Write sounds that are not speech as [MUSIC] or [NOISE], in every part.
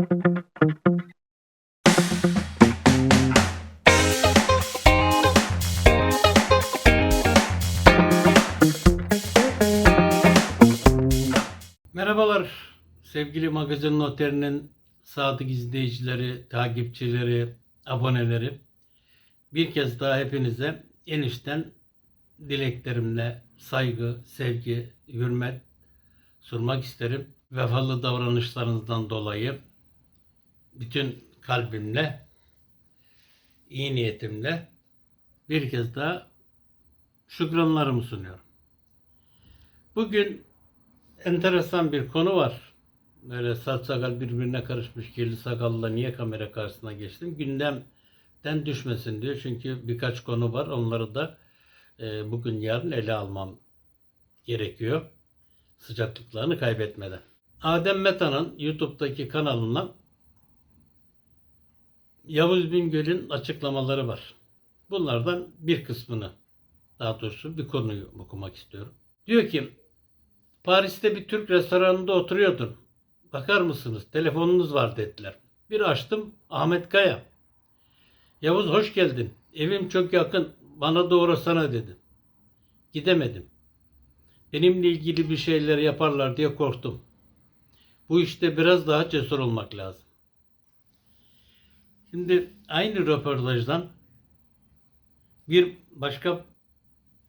Merhabalar sevgili Magazin Noter'inin sadık izleyicileri, takipçileri, aboneleri. Bir kez daha hepinize enişten dileklerimle saygı, sevgi, hürmet sunmak isterim. Vefalı davranışlarınızdan dolayı bütün kalbimle, iyi niyetimle bir kez daha şükranlarımı sunuyorum. Bugün enteresan bir konu var. Böyle saç sakal birbirine karışmış kirli sakalla niye kamera karşısına geçtim? Gündemden düşmesin diyor. Çünkü birkaç konu var. Onları da e, bugün yarın ele almam gerekiyor. Sıcaklıklarını kaybetmeden. Adem Meta'nın YouTube'daki kanalına Yavuz Bingöl'ün açıklamaları var. Bunlardan bir kısmını daha doğrusu bir konuyu okumak istiyorum. Diyor ki Paris'te bir Türk restoranında oturuyordun. Bakar mısınız? Telefonunuz var dediler. Bir açtım Ahmet Kaya. Yavuz hoş geldin. Evim çok yakın. Bana da uğrasana dedi. Gidemedim. Benimle ilgili bir şeyler yaparlar diye korktum. Bu işte biraz daha cesur olmak lazım. Şimdi aynı röportajdan bir başka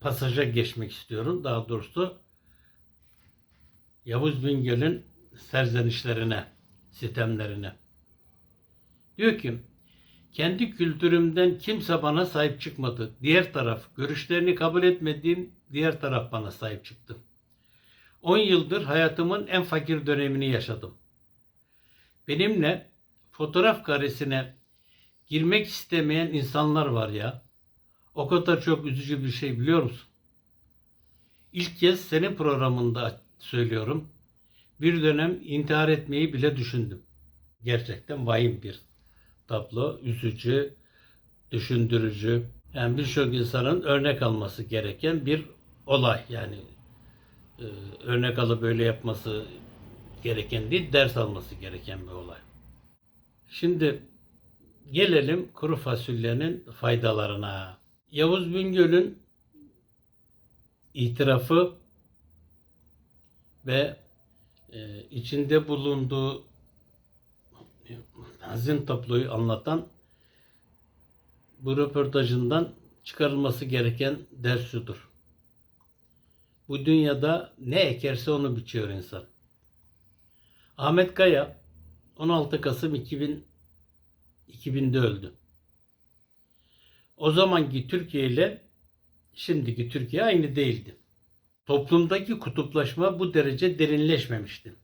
pasaja geçmek istiyorum. Daha doğrusu Yavuz Bingöl'ün serzenişlerine, sitemlerine. Diyor ki, kendi kültürümden kimse bana sahip çıkmadı. Diğer taraf, görüşlerini kabul etmediğim diğer taraf bana sahip çıktı. 10 yıldır hayatımın en fakir dönemini yaşadım. Benimle fotoğraf karesine girmek istemeyen insanlar var ya. O kadar çok üzücü bir şey biliyor musun? İlk kez senin programında söylüyorum. Bir dönem intihar etmeyi bile düşündüm. Gerçekten vahim bir tablo. Üzücü, düşündürücü. Yani birçok insanın örnek alması gereken bir olay. Yani e, örnek alıp böyle yapması gereken değil, ders alması gereken bir olay. Şimdi gelelim kuru fasulyenin faydalarına. Yavuz Bingöl'ün itirafı ve e, içinde bulunduğu hazin tabloyu anlatan bu röportajından çıkarılması gereken ders şudur. Bu dünyada ne ekerse onu biçiyor insan. Ahmet Kaya 16 Kasım 2000 2000'de öldü. O zamanki Türkiye ile şimdiki Türkiye aynı değildi. Toplumdaki kutuplaşma bu derece derinleşmemişti.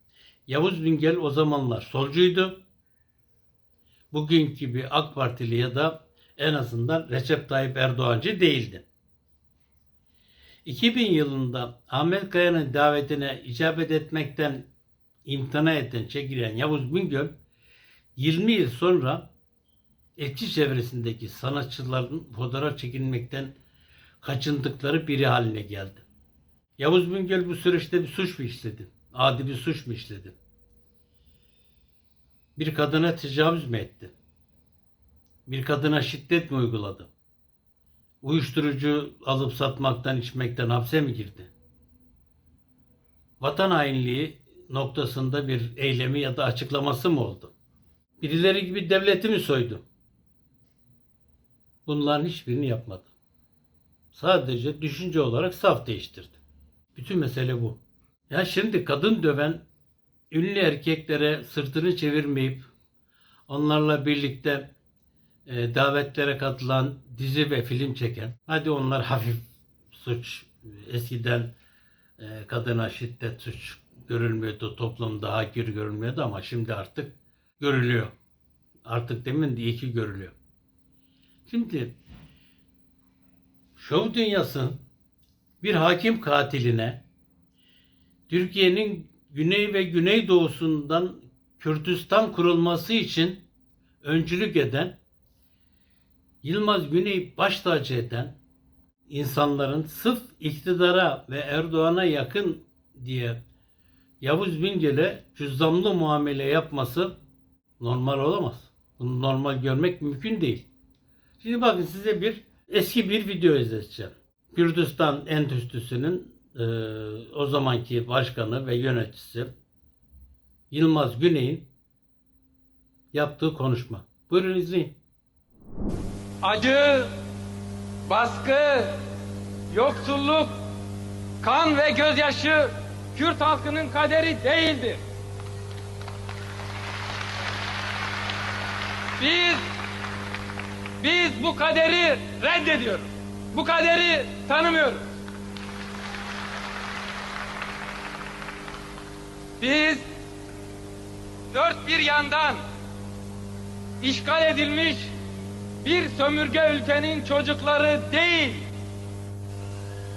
Yavuz Bingöl o zamanlar solcuydu. Bugünkü gibi AK Partili ya da en azından Recep Tayyip Erdoğancı değildi. 2000 yılında Ahmet Kaya'nın davetine icabet etmekten imtina eden çekilen Yavuz Bingöl 20 yıl sonra etçi çevresindeki sanatçıların fotoğraf çekilmekten kaçındıkları biri haline geldi. Yavuz Bingöl bu süreçte bir suç mu işledi? Adi bir suç mu işledi? Bir kadına tecavüz mü etti? Bir kadına şiddet mi uyguladı? Uyuşturucu alıp satmaktan, içmekten hapse mi girdi? Vatan hainliği noktasında bir eylemi ya da açıklaması mı oldu? Birileri gibi devleti mi soydu? Bunların hiçbirini yapmadı. Sadece düşünce olarak saf değiştirdi. Bütün mesele bu. Ya şimdi kadın döven ünlü erkeklere sırtını çevirmeyip onlarla birlikte e, davetlere katılan dizi ve film çeken hadi onlar [LAUGHS] hafif suç eskiden e, kadına şiddet suç görülmüyordu toplumda hakir görülmüyordu ama şimdi artık görülüyor. Artık demin değil ki görülüyor. Şimdi şov dünyası bir hakim katiline Türkiye'nin güney ve güneydoğusundan Kürtistan kurulması için öncülük eden Yılmaz Güney baş tacı eden insanların sırf iktidara ve Erdoğan'a yakın diye Yavuz Bingöl'e cüzdanlı muamele yapması Normal olamaz. Bunu normal görmek mümkün değil. Şimdi bakın size bir eski bir video izleteceğim. Kürdistan Endüstrisi'nin e, o zamanki başkanı ve yöneticisi Yılmaz Güney'in yaptığı konuşma. Buyurun izleyin. acı, baskı, yoksulluk, kan ve gözyaşı Kürt halkının kaderi değildir. Biz biz bu kaderi reddediyoruz. Bu kaderi tanımıyoruz. Biz dört bir yandan işgal edilmiş bir sömürge ülkenin çocukları değil,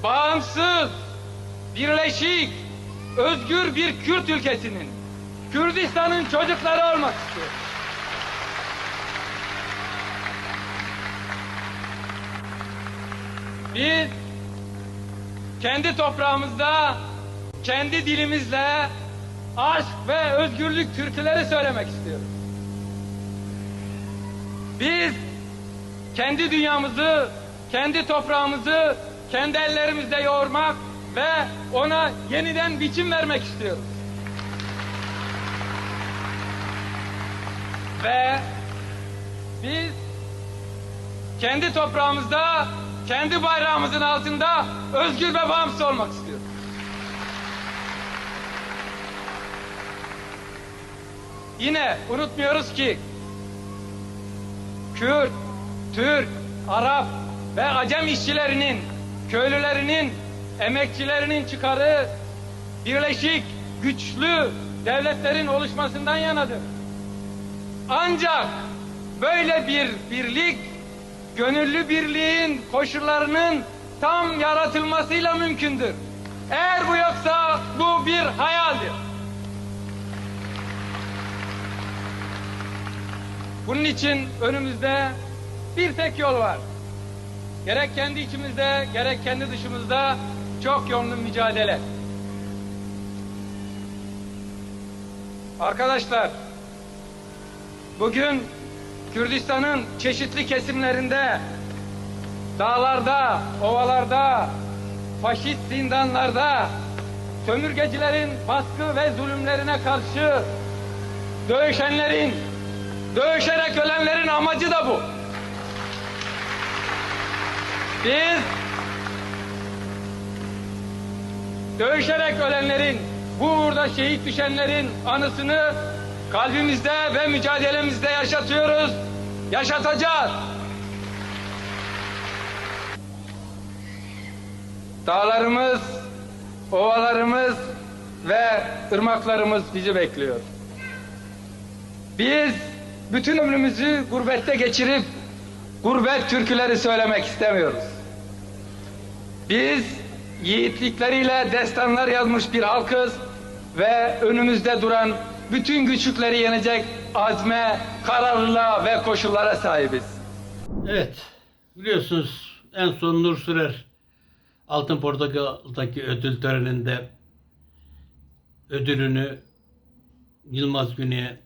bağımsız, birleşik, özgür bir Kürt ülkesinin, Kürdistan'ın çocukları olmak istiyor. Biz kendi toprağımızda, kendi dilimizle aşk ve özgürlük türküleri söylemek istiyoruz. Biz kendi dünyamızı, kendi toprağımızı kendi ellerimizde yoğurmak ve ona yeniden biçim vermek istiyoruz. Ve biz kendi toprağımızda, kendi bayrağımızın altında özgür ve bağımsız olmak istiyoruz. Yine unutmuyoruz ki Kürt, Türk, Arap ve Acem işçilerinin, köylülerinin, emekçilerinin çıkarı birleşik, güçlü devletlerin oluşmasından yanadır. Ancak böyle bir birlik, gönüllü birliğin koşullarının tam yaratılmasıyla mümkündür. Eğer bu yoksa bu bir hayaldir. Bunun için önümüzde bir tek yol var. Gerek kendi içimizde, gerek kendi dışımızda çok yönlü mücadele. Arkadaşlar, bugün Kürdistan'ın çeşitli kesimlerinde, dağlarda, ovalarda, faşist zindanlarda, sömürgecilerin baskı ve zulümlerine karşı dövüşenlerin, Dövüşerek ölenlerin amacı da bu. Biz dövüşerek ölenlerin, bu uğurda şehit düşenlerin anısını kalbimizde ve mücadelemizde yaşatıyoruz, yaşatacağız. Dağlarımız, ovalarımız ve ırmaklarımız bizi bekliyor. Biz bütün ömrümüzü gurbette geçirip gurbet türküleri söylemek istemiyoruz. Biz yiğitlikleriyle destanlar yazmış bir halkız ve önümüzde duran bütün güçlükleri yenecek azme, kararlılığa ve koşullara sahibiz. Evet. Biliyorsunuz en son Nur Sürer Altın Portakal'daki ödül töreninde ödülünü Yılmaz Güney'e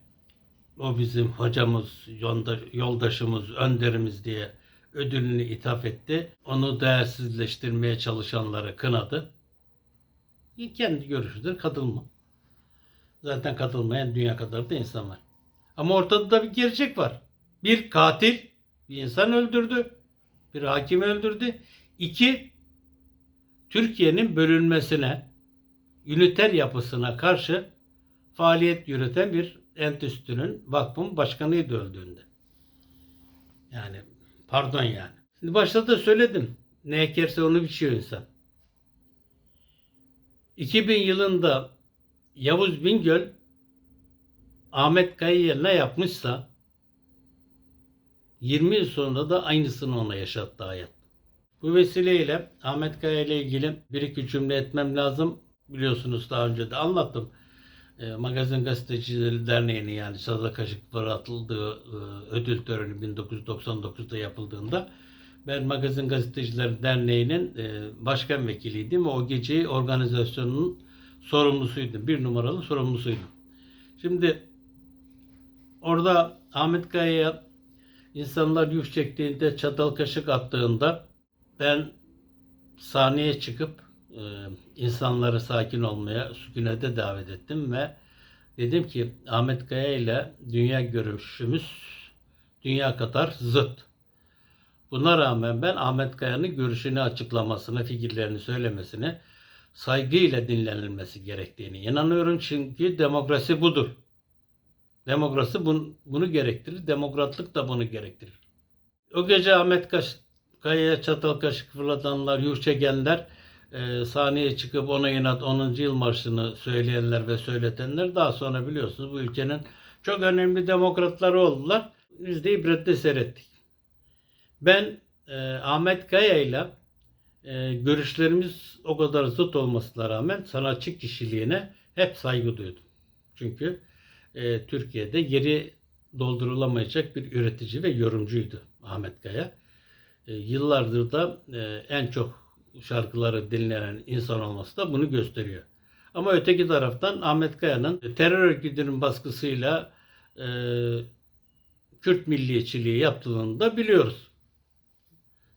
o bizim hocamız, yolda- yoldaşımız, önderimiz diye ödülünü ithaf etti. Onu değersizleştirmeye çalışanları kınadı. Kendi görüşüdür, katılma. Zaten katılmayan dünya kadar da insan var. Ama ortada da bir gerçek var. Bir katil bir insan öldürdü. Bir hakim öldürdü. İki, Türkiye'nin bölünmesine, üniter yapısına karşı faaliyet yürüten bir entüstünün, vakfın başkanıydı öldüğünde. Yani pardon yani. Şimdi başta da söyledim. Ne ekerse onu biçiyor insan. 2000 yılında Yavuz Bingöl Ahmet Kaya'ya ne yapmışsa 20 yıl sonra da aynısını ona yaşattı hayat. Bu vesileyle Ahmet Kaya ile ilgili bir iki cümle etmem lazım. Biliyorsunuz daha önce de anlattım. E, Magazin Gazetecileri Derneği'nin yani Saza Kaşıkları atıldığı e, ödül töreni 1999'da yapıldığında ben Magazin Gazetecileri Derneği'nin e, başkan vekiliydim ve o geceyi organizasyonunun sorumlusuydum. Bir numaralı sorumlusuydum. Şimdi orada Ahmet Kaya'ya insanlar yuh çektiğinde, çatal kaşık attığında ben sahneye çıkıp e, insanları sakin olmaya, sükunete davet ettim ve dedim ki Ahmet Kaya ile dünya görüşümüz dünya kadar zıt. Buna rağmen ben Ahmet Kaya'nın görüşünü açıklamasını, fikirlerini söylemesini saygıyla dinlenilmesi gerektiğini inanıyorum çünkü demokrasi budur. Demokrasi bunu, gerektirir, demokratlık da bunu gerektirir. O gece Ahmet Kaş, Kaya'ya çatal kaşık fırlatanlar, yuh çekenler, e, sahneye çıkıp ona inat 10. yıl marşını söyleyenler ve söyletenler daha sonra biliyorsunuz bu ülkenin çok önemli demokratları oldular. Biz de ibretle seyrettik. Ben e, Ahmet Kaya ile e, görüşlerimiz o kadar zıt olmasına rağmen sanatçı kişiliğine hep saygı duydum. Çünkü e, Türkiye'de yeri doldurulamayacak bir üretici ve yorumcuydu Ahmet Kaya. E, yıllardır da e, en çok şarkıları dinlenen insan olması da bunu gösteriyor. Ama öteki taraftan Ahmet Kaya'nın terör örgütünün baskısıyla e, Kürt milliyetçiliği yaptığını da biliyoruz.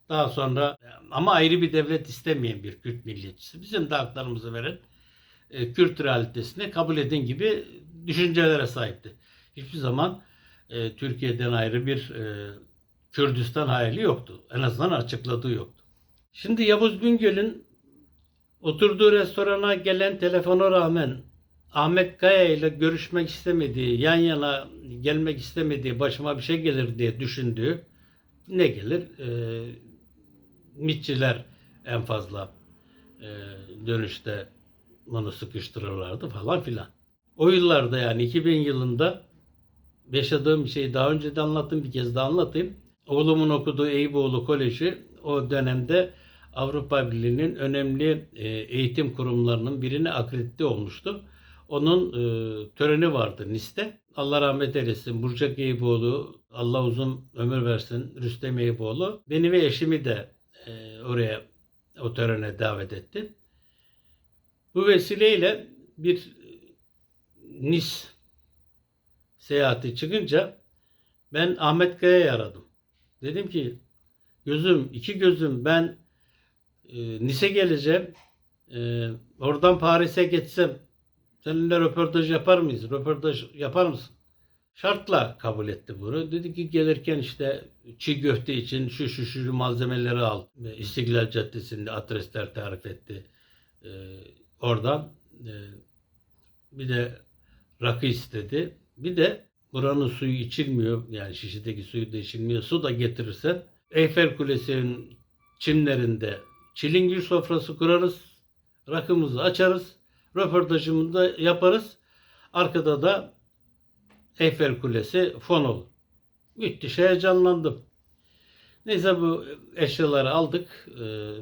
Daha sonra ama ayrı bir devlet istemeyen bir Kürt milliyetçisi. Bizim de haklarımızı veren e, Kürt realitesini kabul edin gibi düşüncelere sahipti. Hiçbir zaman e, Türkiye'den ayrı bir e, Kürdistan hayali yoktu. En azından açıkladığı yoktu. Şimdi Yavuz Bingöl'ün oturduğu restorana gelen telefona rağmen Ahmet Kaya ile görüşmek istemediği, yan yana gelmek istemediği, başıma bir şey gelir diye düşündüğü ne gelir? E, mitçiler en fazla e, dönüşte bunu sıkıştırırlardı falan filan. O yıllarda yani 2000 yılında yaşadığım bir şeyi daha önce de anlattım bir kez daha anlatayım. Oğlumun okuduğu Eyüboğlu Koleji o dönemde Avrupa Birliği'nin önemli e, eğitim kurumlarının birine akredite olmuştu. Onun e, töreni vardı Nice'te. Allah rahmet eylesin. Burcak Eyüboğlu, Allah uzun ömür versin Rüstem Eyüboğlu. Beni ve eşimi de e, oraya o törene davet etti. Bu vesileyle bir Nice seyahati çıkınca ben Ahmet Kaya'yı aradım. Dedim ki gözüm, iki gözüm ben e, Nice geleceğim. E, oradan Paris'e geçsem seninle röportaj yapar mıyız? Röportaj yapar mısın? Şartla kabul etti bunu. Dedi ki gelirken işte çiğ köfte için şu şu şu malzemeleri al. İstiklal Caddesi'nde adresler tarif etti. Ee, oradan e, bir de rakı istedi. Bir de buranın suyu içilmiyor. Yani şişedeki suyu da içilmiyor. Su da getirirsen Eyfel Kulesi'nin çimlerinde çilingir sofrası kurarız. Rakımızı açarız. Röportajımızı da yaparız. Arkada da Eyfel Kulesi fon olur. Müthiş heyecanlandım. Neyse bu eşyaları aldık. Ee,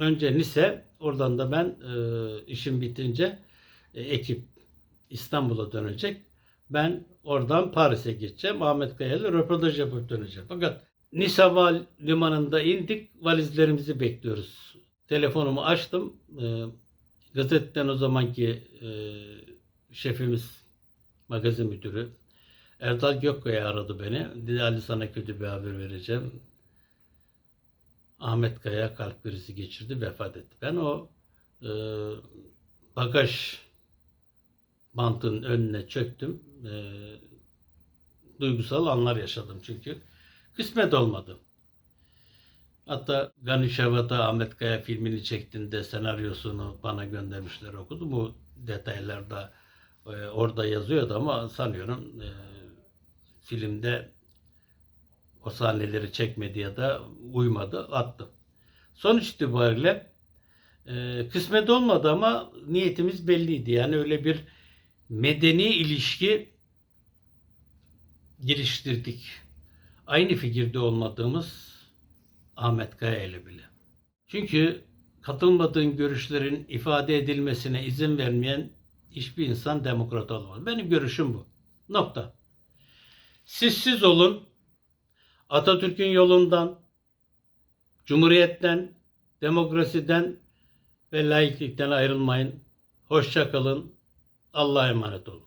önce Nice, oradan da ben e, işim bitince e, ekip İstanbul'a dönecek. Ben oradan Paris'e geçeceğim. Ahmet Kaya ile röportaj yapıp döneceğim. Fakat Nice Limanı'nda indik. Valizlerimizi bekliyoruz. Telefonumu açtım. E, gazeteden o zamanki e, şefimiz, magazin müdürü Erdal Gökkaya aradı beni. Dedi Ali sana kötü bir haber vereceğim. Ahmet Kaya kalp krizi geçirdi, vefat etti. Ben o e, bagaj bantın önüne çöktüm. E, duygusal anlar yaşadım çünkü. Kısmet olmadı. Hatta Gani Şevata Ahmet Kaya filmini çektiğinde senaryosunu bana göndermişler okudum. Bu detaylarda e, orada yazıyordu ama sanıyorum e, filmde o sahneleri çekmedi ya da uymadı attım. Sonuç itibariyle e, kısmet olmadı ama niyetimiz belliydi. Yani öyle bir medeni ilişki geliştirdik. Aynı fikirde olmadığımız Ahmet Kaya ile bile. Çünkü katılmadığın görüşlerin ifade edilmesine izin vermeyen hiçbir insan demokrat olmaz. Benim görüşüm bu. Nokta. Siz siz olun. Atatürk'ün yolundan, Cumhuriyetten, demokrasiden ve laiklikten ayrılmayın. Hoşça kalın. Allah'a emanet olun.